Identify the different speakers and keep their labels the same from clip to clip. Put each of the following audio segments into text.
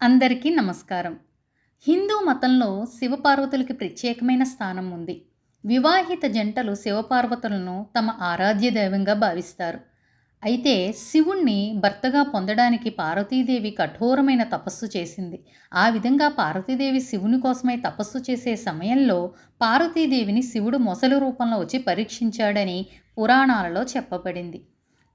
Speaker 1: అందరికీ నమస్కారం. హిందూ మతంలో శివపార్వతులకి ప్రత్యేకమైన స్థానం ఉంది. వివాహిత జంటలు శివపార్వతులను తమ ఆరాధ్య దైవంగా భావిస్తారు. అయితే శివుణ్ణి భర్తగా పొందడానికి పార్వతీదేవి కఠోరమైన తపస్సు చేసింది. ఆ విధంగా పార్వతీదేవి శివుని కోసమై తపస్సు చేసే సమయంలో పార్వతీదేవిని శివుడు మొసలి రూపంలో వచ్చి పరీక్షించాడని పురాణాలలో చెప్పబడింది.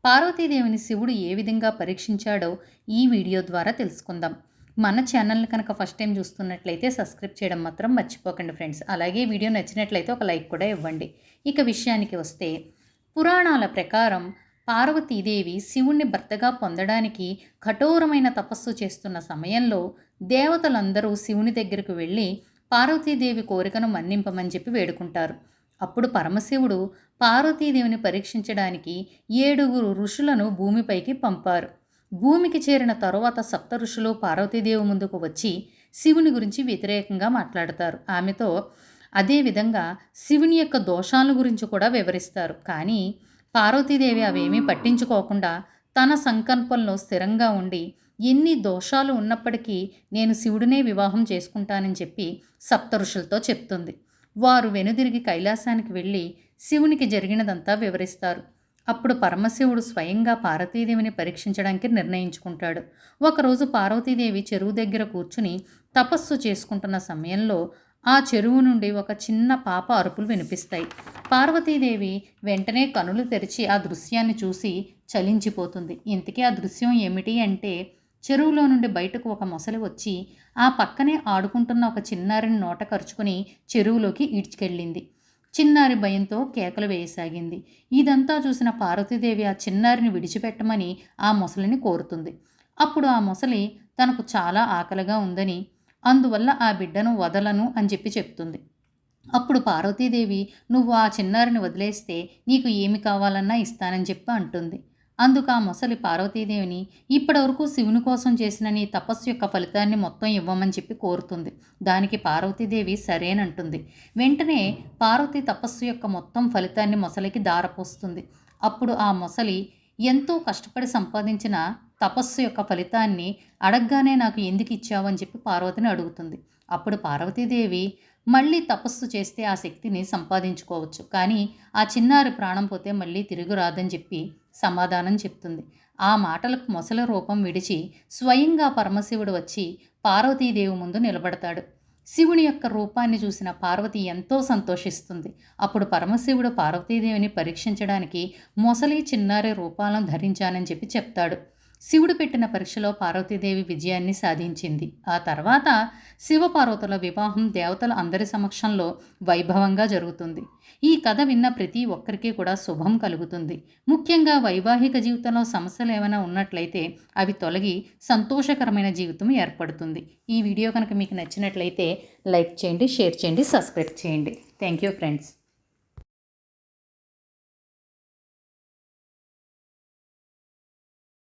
Speaker 1: పార్వతీదేవిని శివుడు ఏ విధంగా పరీక్షించాడో ఈ వీడియో ద్వారా తెలుసుకుందాం. మన ఛానల్ని కనుక ఫస్ట్ టైం చూస్తున్నట్లయితే సబ్స్క్రైబ్ చేయడం మాత్రం మర్చిపోకండి ఫ్రెండ్స్. అలాగే వీడియో నచ్చినట్లయితే ఒక లైక్ కూడా ఇవ్వండి. ఇక విషయానికి వస్తే పురాణాల ప్రకారం పార్వతీదేవి శివుణ్ణి భర్తగా పొందడానికి కఠోరమైన తపస్సు చేస్తున్న సమయంలో దేవతలందరూ శివుని దగ్గరకు వెళ్ళి పార్వతీదేవి కోరికను మన్నింపమని చెప్పి వేడుకుంటారు. అప్పుడు పరమశివుడు పార్వతీదేవిని పరీక్షించడానికి ఏడుగురు ఋషులను భూమిపైకి పంపారు. భూమికి చేరిన తరువాత సప్త ఋషులు పార్వతీదేవి ముందుకు వచ్చి శివుని గురించి వ్యతిరేకంగా మాట్లాడతారు. ఆమెతో అదేవిధంగా శివుని యొక్క దోషాల గురించి కూడా వివరిస్తారు. కానీ పార్వతీదేవి అవేమీ పట్టించుకోకుండా తన సంకల్పంలో స్థిరంగా ఉండి ఎన్ని దోషాలు ఉన్నప్పటికీ నేను శివుడినే వివాహం చేసుకుంటానని చెప్పి సప్త ఋషులతో చెప్తుంది. వారు వెనుదిరిగి కైలాసానికి వెళ్ళి శివునికి జరిగినదంతా వివరిస్తారు. అప్పుడు పరమశివుడు స్వయంగా పార్వతీదేవిని పరీక్షించడానికి నిర్ణయించుకుంటాడు. ఒకరోజు పార్వతీదేవి చెరువు దగ్గర కూర్చుని తపస్సు చేసుకుంటున్న సమయంలో ఆ చెరువు నుండి ఒక చిన్న పాప అరుపులు వినిపిస్తాయి. పార్వతీదేవి వెంటనే కనులు తెరిచి ఆ దృశ్యాన్ని చూసి చలించిపోతుంది. ఇంతకీ ఆ దృశ్యం ఏమిటి అంటే చెరువులో నుండి బయటకు ఒక మొసలి వచ్చి ఆ పక్కనే ఆడుకుంటున్న ఒక చిన్నారిని నోట కరుచుకుని చెరువులోకి ఈడ్చుకెళ్ళింది. చిన్నారి భయంతో కేకలు వేయసాగింది. ఇదంతా చూసిన పార్వతీదేవి ఆ చిన్నారిని విడిచిపెట్టమని ఆ మొసలిని కోరుతుంది. అప్పుడు ఆ మొసలి తనకు చాలా ఆకలిగా ఉందని అందువల్ల ఆ బిడ్డను వదలను అని చెప్పి చెప్తుంది. అప్పుడు పార్వతీదేవి నువ్వు ఆ చిన్నారిని వదిలేస్తే నీకు ఏమి కావాలన్నా ఇస్తానని చెప్పి అంటుంది. అందుకు ఆ మొసలి పార్వతీదేవిని ఇప్పటివరకు శివుని కోసం చేసిన నీ తపస్సు యొక్క ఫలితాన్ని మొత్తం ఇవ్వమని చెప్పి కోరుతుంది. దానికి పార్వతీదేవి సరేనంటుంది. వెంటనే పార్వతి తపస్సు యొక్క మొత్తం ఫలితాన్ని మొసలికి దారపోస్తుంది. అప్పుడు ఆ మొసలి ఎంతో కష్టపడి సంపాదించిన తపస్సు యొక్క ఫలితాన్ని అడగగానే నాకు ఎందుకు ఇచ్చావని చెప్పి పార్వతిని అడుగుతుంది. అప్పుడు పార్వతీదేవి మళ్ళీ తపస్సు చేస్తే ఆ శక్తిని సంపాదించుకోవచ్చు. కానీ ఆ చిన్నారి ప్రాణం పోతే మళ్ళీ తిరిగి రాదని చెప్పి సమాధానం చెప్తుంది. ఆ మాటలకు మొసల రూపం విడిచి స్వయంగా పరమశివుడు వచ్చి పార్వతీదేవి ముందు నిలబడతాడు. శివుని యొక్క రూపాన్ని చూసిన పార్వతి ఎంతో సంతోషిస్తుంది. అప్పుడు పరమశివుడు పార్వతీదేవిని పరీక్షించడానికి మొసలి చిన్నారి రూపాలను ధరించానని చెప్పి చెప్తాడు. శివుడు పెట్టిన పరీక్షలో పార్వతీదేవి విజయాన్ని సాధించింది. ఆ తర్వాత శివపార్వతుల వివాహం దేవతల అందరి సమక్షంలో వైభవంగా జరుగుతుంది. ఈ కథ విన్న ప్రతి ఒక్కరికి కూడా శుభం కలుగుతుంది. ముఖ్యంగా వైవాహిక జీవితంలో సమస్యలు ఏమైనా ఉన్నట్లయితే అవి తొలగి సంతోషకరమైన జీవితం ఏర్పడుతుంది. ఈ వీడియో కనుక మీకు నచ్చినట్లయితే లైక్ చేయండి షేర్ చేయండి సబ్స్క్రైబ్ చేయండి. Thank you friends.